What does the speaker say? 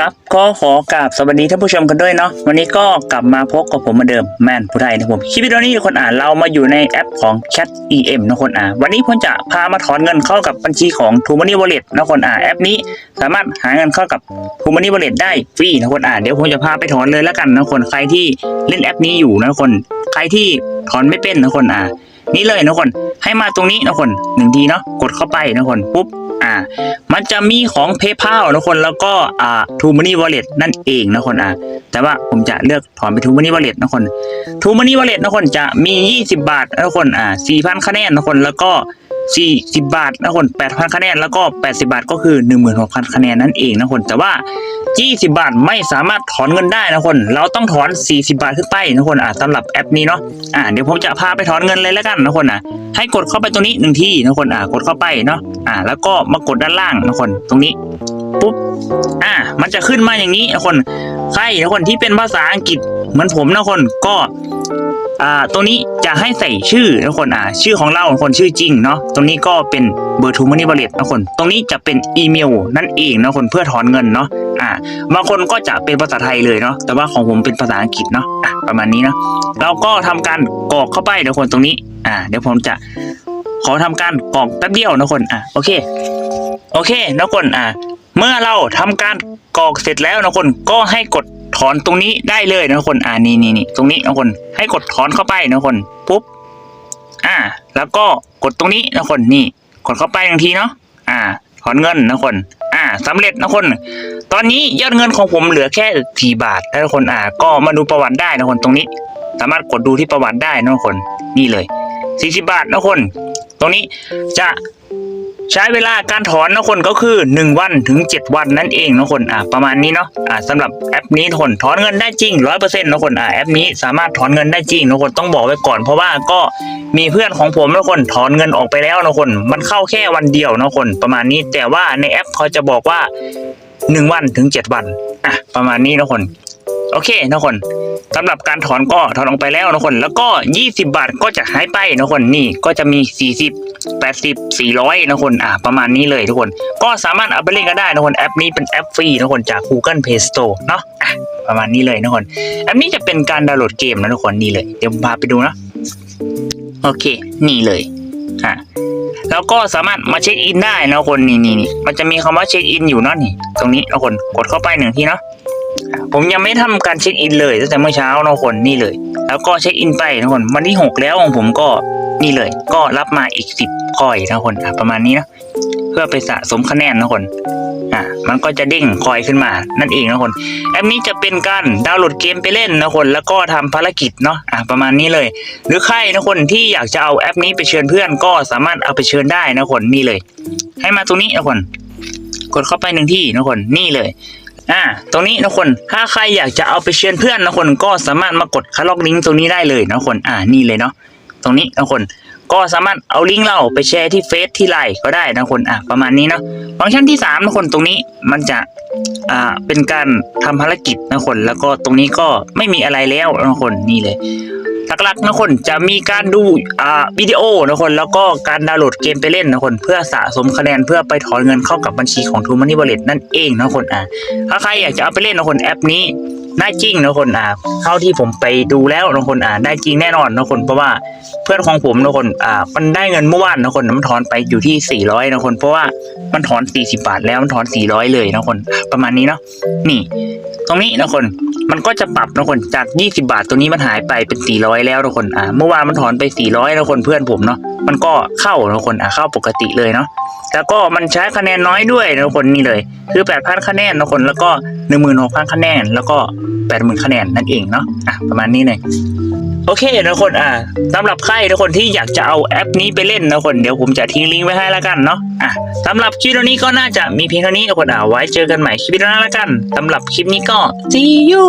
ครับก็ขอกราบสวัสดีท่านผู้ชมกันด้วยเนาะวันนี้ก็กลับมาพบกับผมเหมือนเดิมแมนผู้ไทยนะผมคลิปวิดีโอนี้คนอ่านเรามาอยู่ในแอปของ Chat EM นะคนอ่านวันนี้ผมจะพามาถอนเงินเข้ากับบัญชีของ t o Money Wallet นะคนอ่านแอปนี้ สามารถหาเงินเข้ากับ t o Money Wallet ได้ฟรีนะคนอ่านเดี๋ยวผมจะพาไปถอนเลยแล้วกันนะคนใครที่เล่นแอปนี้อยู่นะคนใครที่ถอนไม่เป็นนะคนอ่านนี่เลยนะคนให้มาตรงนี้นะคนหนึ่งทีเนาะกดเข้าไปนะคนปุ๊บ มันจะมีของ PayPal นะคนแล้วก็อ่า t o Money Wallet นั่นเองนะคนอะแต่ว่าผมจะเลือกถอนไป t o Money Wallet นะคน t o Money Wallet นะคนจะมี 20 บาทนะคนอ่า4,000 คะแนนนะคนแล้วก็ 40 บาทนะคน8,000คะแนนแล้วก็ 80 บาทก็คือ 16,000คะแนนนั่นเองนะคนแต่ว่า 20 บาทไม่สามารถถอนเงินได้นะคน เราต้องถอน 40 บาทขึ้นไปนะคนอ่าสำหรับแอปนี้เนาะอ่าเดี๋ยวผมจะพาไปถอนเงินเลยแล้วกันนะคนอะให้กดเข้าไปตรงนี้หนึ่งที่นะคนอ่ากดเข้าไปเนาะอ่า แล้วก็มากดด้านล่างนะคนตรงนี้ปุ๊บอ่ามันจะขึ้นมาอย่างนี้นะคนใครนะคนที่เป็นภาษาอังกฤษเหมือนผมนะคนก็ อ่าตรงนี้จะให้ใส่ชื่อนะคนอ่าชื่อของเราคนชื่อจริงเนาะตรงนี้ก็เป็นเบอร์ทูมันนี่บริตนะคน ตรงนี้จะเป็นอีเมลนั่นเองนะคนเพื่อถอนเงินเนาะอ่าบางคนก็จะเป็นภาษาไทยเลยเนาะแต่ว่าของผมเป็นภาษาอังกฤษเนาะอะประมาณนี้เนาะเราก็ทำการกรอกเข้าไปนะคนตรงนี้อ่าเดี๋ยวผมจะขอทำการกรอกแป๊บเดียวนะคนอะโอเค โอเคนะคนอะเมื่อเราทำการกรอกเสร็จแล้วนะคนก็ให้กด ถอนตรงนี้ได้เลยนะคน อ่านี่นี่นี่ตรงนี้นะคน ให้กดถอนเข้าไปนะคนปุ๊บ อ่า แล้วก็กดตรงนี้นะคนนี่ กดเข้าไปทันทีเนาะ อ่า ถอนเงินนะคน อ่าสำเร็จนะคน ตอนนี้ยอดเงินของผมเหลือแค่สี่บาทนะคน อ่า ก็มาดูประวัติได้นะคนตรงนี้ สามารถกดดูที่ประวัติได้นะคน นี่เลย40บาทนะคน ตรงนี้จะ ใช้เวลาการถอนนะคนก็คือ 1 วันถึง 7 วันนั่นเองนะคนอ่าประมาณนี้เนาะอ่าสำหรับแอปนี้นะคนถอนเงินได้จริง100%นะคนอ่าแอปนี้สามารถถอนเงินได้จริงนะคนต้องบอกไว้ก่อน เพราะว่าก็มีเพื่อนของผมนะคนถอนเงินออกไปแล้วนะคนมันเข้าแค่วันเดียวนะคนประมาณนี้แต่ว่าในแอปเขาจะบอกว่า 1 วันถึง 7 วันอะประมาณนี้นะคน โอเคนะคนสำหรับการถอนก็ถอนออกไปแล้วนะคน แล้วก็ 20 บาทก็จะหายไปนะคนนี่ก็จะมี 40 80 400นะคนอ่าประมาณนี้เลยทุกคน ก็สามารถเอาไปเล่นกันได้นะคนแอปนี้เป็นแอปฟรีนะคนจาก Google Play Store เนาะอะประมาณนี้เลยนะคนแอปนี้จะเป็นการดาวน์โหลดเกมนะทุกคนนี่เลยเดี๋ยวพาไปดูนะโอเค นี่เลยอะแล้วก็สามารถมาเช็คอินได้นะคนนี่นี่นี่มันจะมีคำว่าเช็คอินอยู่เนาะนี่ ตรงนี้นะคนกดเข้าไปหนึ่งทีเนาะ ผมยังไม่ทำการเช็คอินเลยตั้งแต่เมื่อเช้านะคนนี่เลย แล้วก็เช็คอินไปนะคนวันที่หกแล้วของผมก็นี่เลย ก็รับมาอีกสิบคอยนะคนอะประมาณนี้นะเพื่อไปสะสมคะแนนนะคนอะมันก็จะเด้งคอยขึ้นมานั่นเองนะคนแอปนี้จะเป็นการดาวน์โหลดเกมไปเล่นนะคนแล้วก็ทำภารกิจเนาะอะประมาณนี้เลย หรือใครนะคนที่อยากจะเอาแอปนี้ไปเชิญเพื่อนก็สามารถเอาไปเชิญได้นะคนนี่เลย ให้มาตรงนี้นะคนกดเข้าไปหนึ่งที่นะคนนี่เลย อ่าตรงนี้นะคนถ้าใครอยากจะเอาไปเชิญเพื่อนนะคนก็สามารถมากดคาล็อกลิงก์ตรงนี้ได้เลยนะคนอ่านี่เลยเนาะตรงนี้นะคนก็สามารถเอาลิงก์เราไปแชร์ที่เฟซที่ไลน์ก็ได้นะคนอะประมาณนี้เนาะฟังก์ชันที่สามนะคนตรงนี้มันจะอ่าเป็นการทำภารกิจนะคนแล้วก็ตรงนี้ก็ไม่มีอะไรแล้วนะคนนี่เลย หลักๆนะคนจะมีการดูอ่าวิดีโอนะคนแล้วก็การดาวน์โหลดเกมไปเล่นนะคนเพื่อสะสมคะแนนเพื่อไปถอนเงินเข้ากับบัญชีของทูมันนี่ Wallet นั่นเองนะคนอ่าถ้าใครอยากจะเอาไปเล่นนะคนแอปนี้ ได้จริงนะคนอ่าเท่าที่ผมไปดูแล้วนะคนอ่าได้จริงแน่นอนนะคนเพราะว่าเพื่อนของผมนะคนอ่ามันได้เงินเมื่อวานนะคนมันถอนไปอยู่ที่ 400นะคน เพราะว่ามันถอน 40 บาทแล้วมันถอน 400 เลยนะคน ประมาณนี้เนาะนี่ ตรงนี้นะคนมันก็จะปรับนะคนจาก 20 บาทตัวนี้มันหายไปเป็น 400 แล้วนะคนอ่าเมื่อวานมันถอนไป 400นะคนเพื่อนผมเนาะ มันก็เข้านะคนอ่าเข้าปกติเลยเนาะแล้วก็มันใช้คะแนนน้อยด้วยนะคนนี่เลย คือ8,000คะแนนนะคนแล้วก็16,000คะแนน แล้วก็80,000คะแนนนั่นเองเนาะอะประมาณนี้เลยโอเคนะคนอ่าสำหรับใครนะคนที่อยากจะเอาแอปนี้ไปเล่นนะคนเดี๋ยวผมจะทิ้งลิงก์ไว้ให้แล้วกันเนาะอะสำหรับคลิปนี้ก็น่าจะมีเพียงเท่านี้นะคนอ่าไว้เจอกันใหม่คลิปหน้าแล้วกันสำหรับคลิปนี้ก็ see you